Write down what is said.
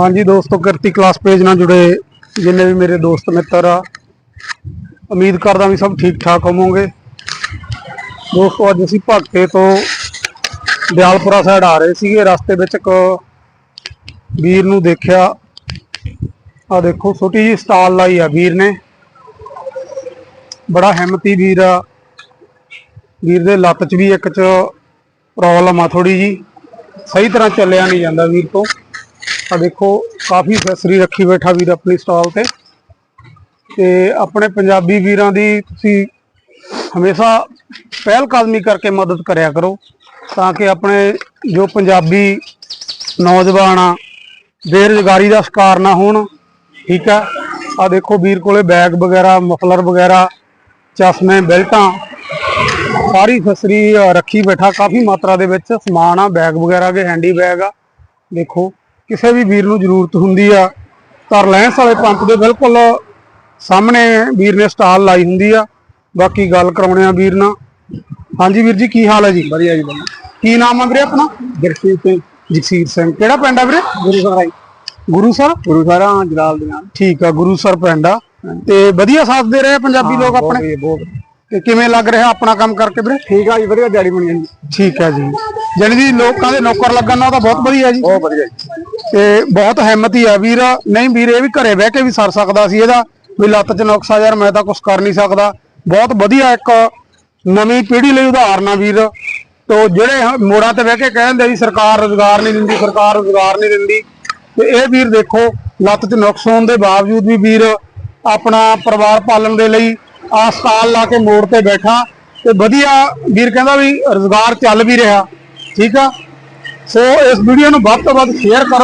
ਹਾਂਜੀ ਦੋਸਤੋ, ਕਿਰਤੀ ਕਲਾਸ ਪੇਜ ਨਾਲ ਜੁੜੇ ਜਿੰਨੇ ਵੀ ਮੇਰੇ ਦੋਸਤ ਮਿੱਤਰ ਆ, ਉਮੀਦ ਕਰਦਾ ਵੀ ਸਭ ਠੀਕ ਠਾਕ ਹੋਵੋਗੇ। ਦੋਸਤੋ, ਅੱਜ ਅਸੀਂ ਭਗਤੇ ਤੋਂ ਦਿਆਲਪੁਰਾ ਸਾਈਡ ਆ ਰਹੇ ਸੀਗੇ। ਰਸਤੇ ਵਿੱਚ ਇੱਕ ਵੀਰ ਨੂੰ ਦੇਖਿਆ। ਆ ਦੇਖੋ, ਛੋਟੀ ਜੀ ਸਟਾਲ ਲਾਈ ਆ ਵੀਰ ਨੇ। ਬੜਾ ਹਿੰਮਤੀ ਵੀਰ ਆ। ਵੀਰ ਦੇ ਲੱਤ 'ਚ ਵੀ ਇੱਕ 'ਚ ਪ੍ਰੋਬਲਮ ਆ ਥੋੜੀ ਜੀ ਸਹੀ ਤਰ੍ਹਾਂ ਚੱਲਿਆ ਨਹੀਂ ਜਾਂਦਾ ਵੀਰ ਤੋਂ। ਆ ਦੇਖੋ, ਕਾਫੀ ਅਸੈਸਰੀ ਰੱਖੀ ਬੈਠਾ ਵੀਰ ਆਪਣੀ ਸਟਾਲ ਤੇ। ਤੇ ਆਪਣੇ ਪੰਜਾਬੀ ਵੀਰਾਂ ਦੀ ਤੁਸੀਂ ਹਮੇਸ਼ਾ ਪਹਿਲ ਕਦਮੀ ਕਰਕੇ ਮਦਦ ਕਰਿਆ ਕਰੋ, ਤਾਂ ਕਿ ਆਪਣੇ ਜੋ ਪੰਜਾਬੀ ਨੌਜਵਾਨ ਆ, ਬੇਰੁਜ਼ਗਾਰੀ ਦਾ ਸ਼ਿਕਾਰ ਨਾ ਹੋਣ, ਠੀਕ ਆ? ਆ ਦੇਖੋ ਵੀਰ ਕੋਲੇ ਬੈਗ ਵਗੈਰਾ ਮਫਲਰ ਵਗੈਰਾ, ਚਸ਼ਮੇ, ਬੈਲਟਾਂ, ਸਾਰੀ ਫਸਰੀ ਰੱਖੀ ਬੈਠਾ, ਕਾਫੀ ਮਾਤਰਾ ਦੇ ਵਿੱਚ ਸਮਾਨ ਆ ਬੈਗ ਵਗੈਰਾ ਦੇ ਹੈਂਡੀ ਬੈਗ ਆ। ਦੇਖੋ ਕਿਸੇ ਵੀ ਵੀਰ ਨੂੰ ਜ਼ਰੂਰਤ ਹੁੰਦੀ ਆ ਤਾਂ ਰਿਲਾਇੰਸ ਵਾਲੇ ਪੰਪ ਦੇ ਬਿਲਕੁਲ ਸਾਹਮਣੇ ਵੀਰ ਨੇ ਸਟਾਲ ਲਾਈ ਹੁੰਦੀ ਆ। ਬਾਕੀ ਗੱਲ ਕਰਾਉਣੇ ਆ ਵੀਰ ਨਾਲ। ਹਾਂਜੀ ਵੀਰ ਜੀ ਕੀ ਹਾਲ ਹੈ ਜੀ? ਵਧੀਆ ਜੀ ਵਧੀਆ। ਕੀ ਨਾਮ ਆ ਵੀਰੇ ਆਪਣਾ? ਜਗਸੀਰ ਸਿੰਘ। ਜਗਸੀਰ ਸਿੰਘ। ਕਿਹੜਾ ਪਿੰਡ ਆ ਵੀਰੇ? ਗੁਰੂ ਸਾਹਿਬ ਗੁਰੂ ਸਰ? ਗੁਰੂ ਸਾਹਿਬਾਂ ਜਲਾਲ ਦੇ ਨਾਲ। ਠੀਕ ਆ ਗੁਰੂ ਸਰ ਪਿੰਡ ਆ। ਤੇ ਵਧੀਆ ਸਾਥ ਦੇ ਰਹੇ ਆ ਪੰਜਾਬੀ ਲੋਕ ਆਪਣੇ? ਤੇ ਕਿਵੇਂ ਲੱਗ ਰਿਹਾ ਆਪਣਾ ਕੰਮ ਕਰਕੇ ਵੀਰੇ? ਠੀਕ ਆ ਜੀ ਵਧੀਆ ਦਿਹਾੜੀ ਬਣੀ ਜਾਂਦੀ ਠੀਕ ਹੈ ਜੀ। ਜਾਣੀ ਦੀ ਲੋਕਾਂ ਦੇ ਨੌਕਰ ਲੱਗਣ ਨਾਲ ਤਾਂ ਬਹੁਤ ਵਧੀਆ ਜੀ। ਬਹੁਤ ਵਧੀਆ ਜੀ। ਤੇ ਬਹੁਤ ਹਿੰਮਤੀ ਆ ਵੀਰ। ਨਹੀਂ ਵੀਰ ਇਹ ਵੀ ਘਰੇ ਬਹਿ ਕੇ ਵੀ ਸਰ ਸਕਦਾ ਸੀ ਇਹਦਾ। ਵੀ ਲੱਤ 'ਚ ਨੁਕਸਾ ਯਾਰ ਮੈਂ ਤਾਂ ਕੁਝ ਕਰ ਨਹੀਂ ਸਕਦਾ। ਬਹੁਤ ਵਧੀਆ ਇੱਕ ਨਵੀਂ ਪੀੜ੍ਹੀ ਲਈ ਉਦਾਹਰਨ ਆ ਵੀਰ। ਤੋ ਜਿਹੜੇ ਮੋੜਾਂ ਤੇ ਬਹਿ ਕੇ ਕਹਿੰਦੇ ਵੀ ਸਰਕਾਰ ਰੋਜ਼ਗਾਰ ਨਹੀਂ ਦਿੰਦੀ ਸਰਕਾਰ ਰੋਜ਼ਗਾਰ ਨਹੀਂ ਦਿੰਦੀ। ਤੇ ਇਹ ਵੀਰ ਦੇਖੋ ਲੱਤ 'ਚ ਨੁਕਸ ਹੋਣ ਦੇ ਬਾਵਜੂਦ ਵੀ ਵੀਰ ਆਪਣਾ ਪਰਿਵਾਰ ਪਾਲਣ ਦੇ ਲਈ ਆ ਸਟਾਲ ਲਾ ਕੇ ਮੋੜ ਤੇ ਬੈਠਾ। ਤੇ ਵਧੀਆ ਵੀਰ ਕਹਿੰਦਾ ਵੀ ਰੋਜ਼ਗਾਰ ਚੱਲ ਵੀ ਰਿਹਾ। ਠੀਕ ਆ? ਸੋ ਇਸ ਵੀਡੀਓ ਨੂੰ ਵੱਧ ਤੋਂ ਵੱਧ ਸ਼ੇਅਰ ਕਰੋ।